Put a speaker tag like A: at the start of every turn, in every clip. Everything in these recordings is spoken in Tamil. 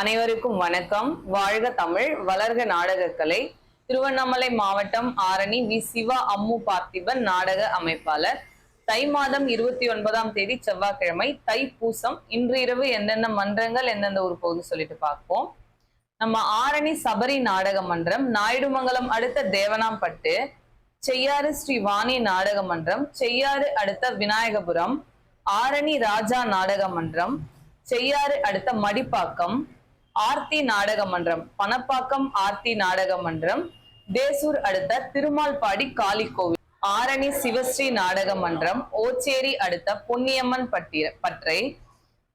A: அனைவருக்கும் வணக்கம். வாழ்க தமிழ் வளர்க நாடகக்கலை. திருவண்ணாமலை மாவட்டம் ஆரணி வி. சிவா அம்மு பார்த்திபன் நாடக அமைப்பாளர். தை மாதம் இருபத்தி ஒன்பதாம் தேதி செவ்வாய்க்கிழமை தைப்பூசம் இன்று இரவு எந்தெந்த மன்றங்கள் எந்தெந்த ஊர் போகுது சொல்லிட்டு பார்ப்போம். நம்ம ஆரணி சபரி நாடக மன்றம் நாயுடுமங்கலம் அடுத்த தேவனாம்பட்டு செய்யாறு ஸ்ரீ வாணி நாடக மன்றம் செய்யாறு அடுத்த விநாயகபுரம் ஆரணி ராஜா நாடக மன்றம் செய்யாறு அடுத்த மடிப்பாக்கம் ஆர்த்தி நாடக மன்றம் பணப்பாக்கம் ஆர்த்தி நாடக மன்றம் தேசூர் அடுத்த திருமால்பாடி காளி கோவில் ஆரணி சிவஸ்ரீ நாடக மன்றம் ஓச்சேரி அடுத்த பொன்னியம்மன் பட்டிய பற்றை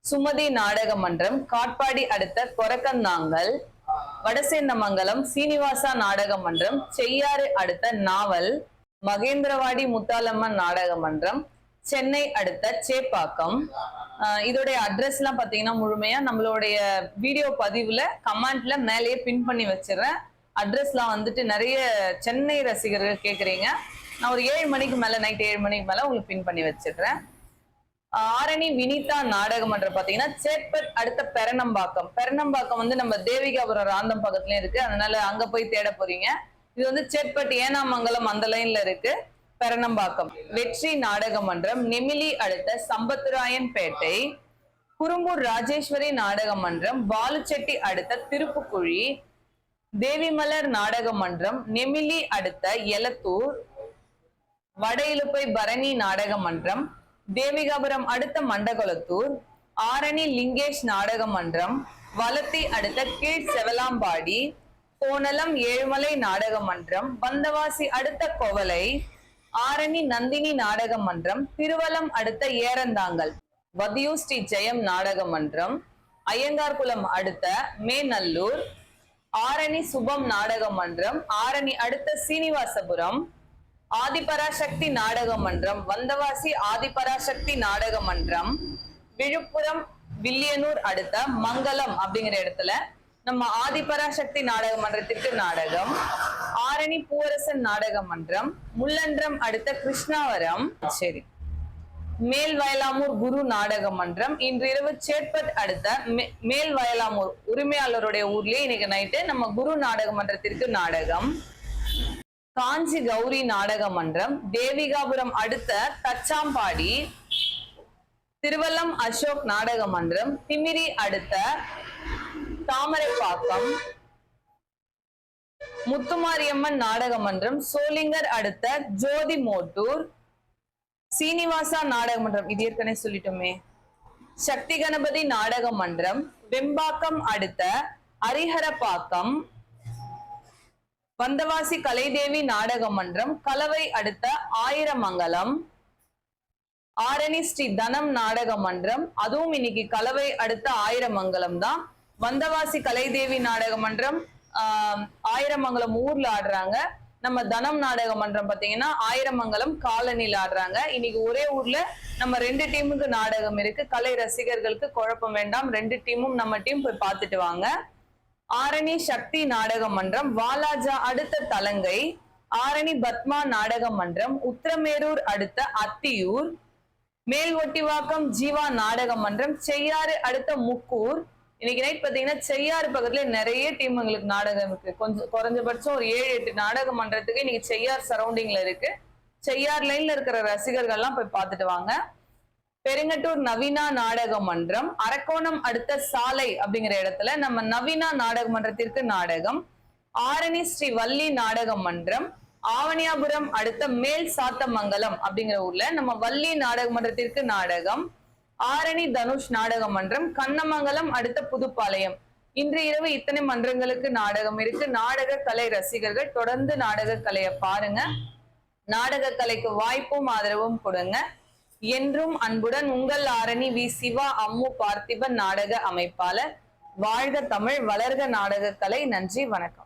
A: சுமதி நாடக மன்றம் காட்பாடி அடுத்த கொரக்கந்தாங்கல் வடசேந்தமங்கலம் சீனிவாசா நாடக மன்றம் செய்யாறு அடுத்த நாவல் மகேந்திரவாடி முத்தாலம்மன் நாடக மன்றம் சென்னை அடுத்த சேப்பாக்கம். இதோடைய அட்ரஸ் எல்லாம் பாத்தீங்கன்னா முழுமையா நம்மளுடைய வீடியோ பதிவுல கமெண்ட்ல மேலேயே பின் பண்ணி வச்சிடுறேன். அட்ரஸ்லாம் வந்துட்டு நிறைய சென்னை ரசிகர்கள் கேக்குறீங்க. நான் ஒரு ஏழு மணிக்கு மேல நைட் ஏழு மணிக்கு மேல உங்களுக்கு பின் பண்ணி வச்சிடுறேன். ஆரணி வினிதா நாடக மன்றம் பாத்தீங்கன்னா சேப்பர் அடுத்த பெரணம்பாக்கம். பெரணம்பாக்கம் வந்து நம்ம தேவிகாபுரம் ராந்தம் பக்கத்துலயும் இருக்கு. அதனால அங்க போய் தேட போறீங்க. இது வந்து சேட்பட் ஏனாமங்கலம் அந்த லைன்ல இருக்கு. பெரணம்பாக்கம். வெற்றி நாடக மன்றம் நெமிலி அடுத்த சம்பத்ராயன் பேட்டை. குறும்பூர் ராஜேஸ்வரி நாடக மன்றம் பாலுச்செட்டி அடுத்த திருப்புக்குழி. தேவிமலர் நாடக மன்றம் நெமிலி அடுத்த எலத்தூர். வட பரணி நாடக மன்றம் தேவிகாபுரம் அடுத்த மண்டகுளத்தூர். ஆரணி லிங்கேஷ் நாடக மன்றம் வலத்தி அடுத்த கீழ் செவலாம்பாடி. கோணலம் ஏழுமலை நாடக மன்றம் வந்தவாசி அடுத்த கோவலை. ஆரணி நந்தினி நாடக மன்றம் திருவலம் அடுத்த ஏரந்தாங்கல் வதியூ ஸ்ரீ ஜெயம் நாடக மன்றம் ஐயங்கார்குளம் அடுத்த மேநல்லூர். ஆரணி சுபம் நாடக மன்றம் ஆரணி அடுத்த சீனிவாசபுரம். ஆதிபராசக்தி நாடக மன்றம் வந்தவாசி ஆதிபராசக்தி நாடக மன்றம். விழுப்புரம் வில்லியனூர் அடுத்த மங்கலம் அப்படிங்கிற இடத்துல நம்ம ஆதிபராசக்தி நாடக மன்றத்திற்கு நாடகம். ஆரணி பூவரசன் நாடக மன்றம் முள்ளன்றம் அடுத்த கிருஷ்ணாவரம். சரி. மேல் வயலாமூர் குரு நாடக மன்றம் இன்று இரவு சேட்பட் அடுத்த மே- மேல் வயலாமூர் உரிமையாளருடைய ஊர்லயே இன்னைக்கு நைட்டு நம்ம குரு நாடக மன்றத்திற்கு நாடகம். காஞ்சி கௌரி நாடக மன்றம் தேவிகாபுரம் அடுத்த தச்சாம்பாடி. திருவல்லம் அசோக் நாடக மன்றம் திமிரி அடுத்த தாமரைப்பாக்கம். முத்துமாரியம்மன் நாடக மன்றம் சோளிங்கர் அடுத்த ஜோதி மோட்டூர் சீனிவாசா நாடக மன்றம். இது ஏற்கனவே சொல்லிட்டோமே. சக்தி கணபதி நாடக மன்றம் வெம்பாக்கம் அடுத்த ஹரிஹரப்பாக்கம் வந்தவாசி கலைதேவி நாடக மன்றம் கலவை அடுத்த ஆயிரமங்கலம் ஆரணி ஸ்ரீ தனம் நாடக மன்றம். அதுவும் இன்னைக்கு கலவை அடுத்த ஆயிரமங்கலம் தான். வந்தவாசி கலைதேவி நாடக மன்றம் ஆயிரமங்கலம் ஊர்ல ஆடுறாங்க. நம்ம தனம் நாடக மன்றம் பாத்தீங்கன்னா ஆயிரமங்கலம் காலனியில் ஆடுறாங்க. இன்னைக்கு ஒரே ஊர்ல நம்ம ரெண்டு டீமுக்கு நாடகம் இருக்கு. கலை ரசிகர்களுக்கு குழப்பம் வேண்டாம். ரெண்டு டீமும் நம்ம டீம் போய் பார்த்துட்டு வாங்க. ஆரணி சக்தி நாடக மன்றம் வாலாஜா அடுத்த தலங்கை. ஆரணி பத்மா நாடக மன்றம் உத்திரமேரூர் அடுத்த அத்தியூர். மேல் ஒட்டிவாக்கம் ஜீவா நாடக மன்றம் செய்யாறு அடுத்த முக்கூர். இன்னைக்கு நைட் பாத்தீங்கன்னா செய்யாறு பக்கத்துல நிறைய டீம் எங்களுக்கு நாடகம் இருக்கு. கொஞ்சம் குறைஞ்சபட்சம் ஒரு ஏழு எட்டு நாடகம் மன்றத்துக்கு இன்னைக்கு செய்யார் சரௌண்டிங்ல இருக்கு. செய்யார் லைன்ல இருக்கிற ரசிகர்கள்லாம் போய் பார்த்துட்டு வாங்க. பெருங்கட்டூர் நவீனா நாடக மன்றம் அரக்கோணம் அடுத்த சாலை அப்படிங்கிற இடத்துல நம்ம நவீனா நாடக மன்றத்திற்கு நாடகம் ஆரணி ஸ்ரீ வள்ளி நாடக மன்றம் ஆவணியாபுரம் அடுத்த மேல் சாத்தமங்கலம் அப்படிங்கிற ஊர்ல நம்ம வள்ளி நாடக மன்றத்திற்கு நாடகம் ஆரணி தனுஷ் நாடக மன்றம் கண்ணமங்கலம் அடுத்த புதுப்பாளையம். இன்று இரவு இத்தனை மன்றங்களுக்கு நாடகம் இருக்கு. நாடக கலை ரசிகர்கள் தொடர்ந்து நாடக கலையை பாருங்க. நாடக கலைக்கு வாய்ப்பும் ஆதரவும் கொடுங்க. என்றும் அன்புடன் உங்கள் ஆரணி வி. சிவா அம்மு பார்த்திபன் நாடக அமைப்பாளர். வாழ்க தமிழ் வளர்க நாடக கலை. நன்றி வணக்கம்.